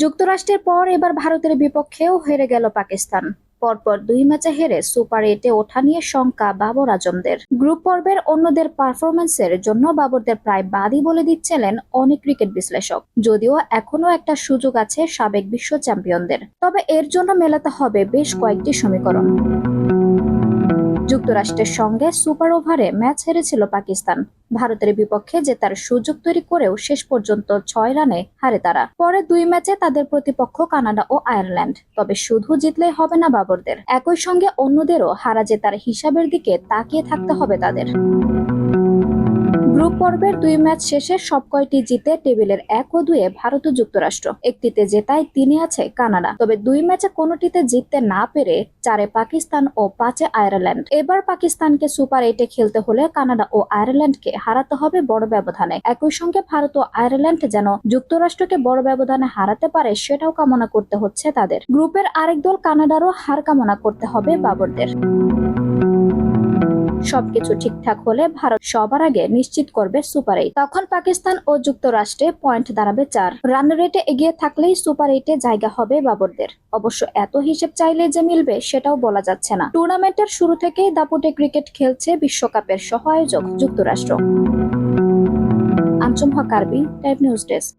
যুক্তরাষ্ট্রের পর এবার ভারতের বিপক্ষেও হেরে গেল পাকিস্তান। পরপর দুই ম্যাচে হেরে সুপার এইটে ওঠা নিয়ে শঙ্কা বাবর আজমদের। গ্রুপ পর্বের অন্যদের পারফরমেন্সের জন্য বাবরদের প্রায় বাদই বলে দিচ্ছিলেন অনেক ক্রিকেট বিশ্লেষক, যদিও এখনও একটা সুযোগ আছে সাবেক বিশ্ব চ্যাম্পিয়নদের। তবে এর জন্য মেলাতে হবে বেশ কয়েকটি সমীকরণ। যুক্তরাষ্ট্রের সঙ্গে সুপার ওভারে ম্যাচ হেরেছিল পাকিস্তান। ভারতের বিপক্ষে জেতার সুযোগ তৈরি করেও শেষ পর্যন্ত ছয় রানে হারে তারা। পরে দুই ম্যাচে তাদের প্রতিপক্ষ কানাডা ও আয়ারল্যান্ড। তবে শুধু জিতলেই হবে না বাবরদের। একই সঙ্গে অন্যদেরও হারা জেতার হিসাবের দিকে তাকিয়ে থাকতে হবে তাদের। পর্বের দুই ম্যাচ শেষে সব কয়টি জিতে টেবিলের এক ও দুয়ে ভারত ও যুক্তরাষ্ট্র। একটিতে জেতায় তিনে আছে কানাডা। তবে দুই ম্যাচে কোনোটিতে জিততে না পেরে চারে পাকিস্তান ও পাঁচে আয়ারল্যান্ড। এবার পাকিস্তানকে সুপার এইটে খেলতে হলে কানাডা ও আয়ারল্যান্ডকে হারাতে হবে বড় ব্যবধানে। একই সঙ্গে ভারত ও আয়ারল্যান্ড যেন যুক্তরাষ্ট্রকে বড় ব্যবধানে হারাতে পারে সেটাও কামনা করতে হচ্ছে তাদের। গ্রুপের আরেক দল কানাডারও হার কামনা করতে হবে বাবরদের। সবকিছু ঠিকঠাক হলে ভারত সবার আগে নিশ্চিত করবে সুপার এইট তখন পাকিস্তান ও যুক্তরাষ্ট্রে পয়েন্ট দাঁড়াবে চার। রান রেটে এগিয়ে থাকলেই সুপার এইটে জায়গা হবে বাবরদের। অবশ্য এত হিসেব চাইলে যে মিলবে সেটাও বলা যাচ্ছে না। টুর্নামেন্টের শুরু থেকেই দাপুটে ক্রিকেট খেলছে বিশ্বকাপের সহ আয়োজক যুক্তরাষ্ট্র। আঞ্চম হক আরবি টাইপ নিউজ ডেস্ক